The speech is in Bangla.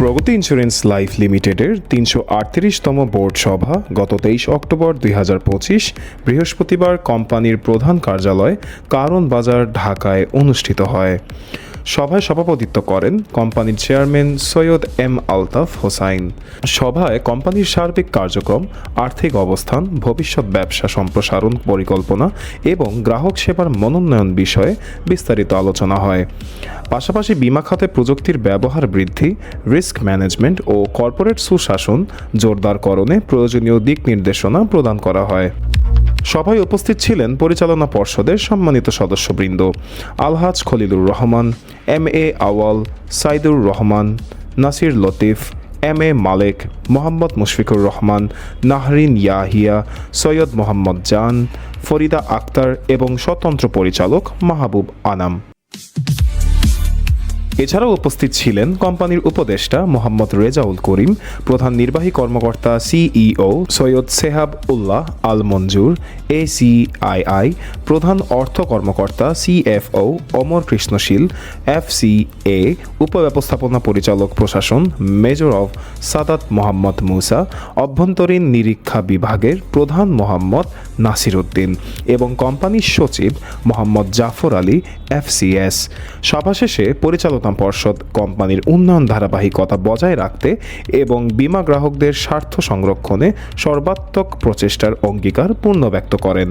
প্রগতি ইন্স্যুরেন্স লাইফ লিমিটেডের তিনশো আটত্রিশতম বোর্ড সভা গত তেইশ অক্টোবর দুই হাজার পঁচিশ বৃহস্পতিবার কোম্পানির প্রধান কার্যালয় কারণ বাজার ঢাকায় অনুষ্ঠিত হয়। সভায় সভাপতিত্ব করেন কোম্পানির চেয়ারম্যান সৈয়দ এম আলতাফ হোসাইন। সভায় কোম্পানির সার্বিক কার্যক্রম, আর্থিক অবস্থান, ভবিষ্যৎ ব্যবসা সম্প্রসারণ পরিকল্পনা এবং গ্রাহক সেবার মনোন্নয়ন বিষয়ে বিস্তারিত আলোচনা হয়। পাশাপাশি বিমা খাতে প্রযুক্তির ব্যবহার বৃদ্ধি, রিস্ক ম্যানেজমেন্ট ও কর্পোরেট সুশাসন জোরদারকরণে প্রয়োজনীয় দিক নির্দেশনা প্রদান করা হয়। সভায় উপস্থিত ছিলেন পরিচালনা পর্ষদের সম্মানিত সদস্যবৃন্দ। Alhaj Khalilur Rahman, M A Awal, Saidur Rahman, Nasir Latif, M A Malek, Mohammad Mushfiqur Rahman, Nahrin Yahya, Syed Mohammad Jan, Farida Akter এবং স্বতন্ত্র পরিচালক মাহবুব আনাম। এছাড়াও উপস্থিত ছিলেন কোম্পানির উপদেষ্টা মোহাম্মদ রেজাউল করিম, প্রধান নির্বাহী কর্মকর্তা সিইও সৈয়দ সেহাব উল্লাহ আল মঞ্জুর এসিআইআই প্রধান অর্থ কর্মকর্তা সিএফও অমর কৃষ্ণশীল এফসিএ উপব্যবস্থাপনা পরিচালক প্রশাসন মেজর অফ সাদাত মোহাম্মদ মুসা, অভ্যন্তরীণ নিরীক্ষা বিভাগের প্রধান মোহাম্মদ নাসির উদ্দিন এবং কোম্পানির সচিব মোহাম্মদ জাফর আলী এফসিএস সভা শেষে পরিচালনা পর্ষদ কোম্পানির উন্নয়ন ধারাবাহিকতা বজায় রাখতে এবং বিমা গ্রাহকদের স্বার্থ সংরক্ষণে সর্বাত্মক প্রচেষ্টার অঙ্গীকার পূর্ণ ব্যক্ত করেন।